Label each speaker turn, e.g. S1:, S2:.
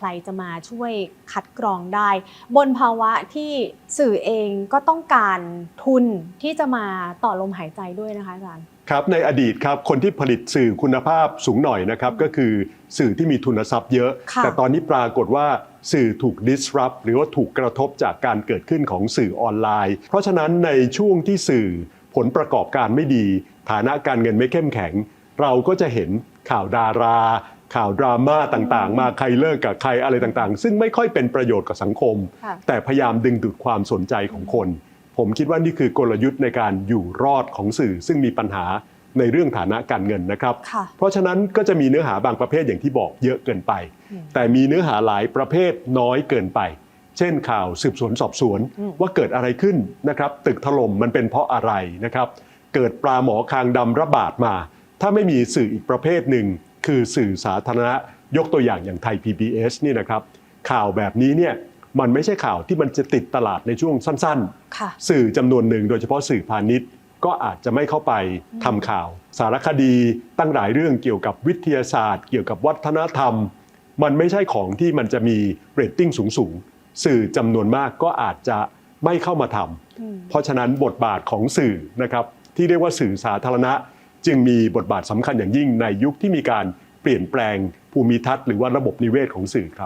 S1: ใครจะมาช่วยคัดกรองได้ บนภาวะที่สื่อเองก็ต้องการทุนที่จะมาต่อลมหายใจด้วยนะคะอาจารย์
S2: ครับในอดีตครับคนที่ผลิตสื่อคุณภาพสูงหน่อยนะครับก็คือสื่อที่มีทุนทรัพย์เยอะ
S1: ค่ะ
S2: แต่ตอนนี้ปรากฏว่าสื่อถูก disrupt หรือว่าถูกกระทบจากการเกิดขึ้นของสื่อออนไลน์ เพราะฉะนั้นในช่วงที่สื่อผลประกอบการไม่ดี ฐานะการเงินไม่เข้มแข็ง เราก็จะเห็นข่าวดารา ข่าวดราม่าต่างๆ มาใครเลิกกับใครอะไรต่างๆ ซึ่งไม่ค่อยเป็นประโยชน์กับสังคม
S1: ค่ะ
S2: แต่พยายามดึงดูดความสนใจของคน ผมคิดว่านี่คือกลยุทธ์ในการอยู่รอดของสื่อ ซึ่งมีปัญหาในเรื่องฐานะการเงินนะครับ
S1: ค่ะ
S2: เพราะฉะนั้นก็จะมีเนื้อหาบางประเภทอย่างที่บอกเยอะเกินไป
S1: อืม
S2: แต่มีเนื้อหาหลายประเภทน้อยเกินไป เช่นข่าวสืบสวนสอบสวน
S1: อืม
S2: ว่าเกิดอะไรขึ้นนะครับ ตึกถล่มมันเป็นเพราะอะไรนะครับ เกิดปลาหมอคางดำระบาดมา ถ้าไม่มีสื่ออีกประเภทหนึ่ง คือสื่อสาธารณะยกตัวอย่างอย่างไทย PBS นี่นะครับ ข่าวแบบนี้เนี่ยมันไม่ใช่ข่าวที่มันจะติดตลาดในช่วงสั้นๆ
S1: ค่ะ
S2: สื่อจำนวนหนึ่งโดยเฉพาะสื่อพาณิชย์ ก็อาจจะไม่เข้าไปทำข่าว สารคดีตั้งหลายเรื่องเกี่ยวกับวิทยาศาสตร์ เกี่ยวกับวัฒนธรรม มันไม่ใช่ของที่มันจะมีเรตติ้งสูงๆสื่อจำนวนมากก็อาจจะไม่เข้ามาทำ
S1: อืม
S2: เพราะฉะนั้นบทบาทของสื่อนะครับที่เรียกว่าสื่อสาธารณะ จึงมีบทบาทสำคัญอย่างยิ่งในยุคที่มีการเปลี่ยนแปลงภูมิทัศน์หรือว่าระบบนิเวศของสื่อครับ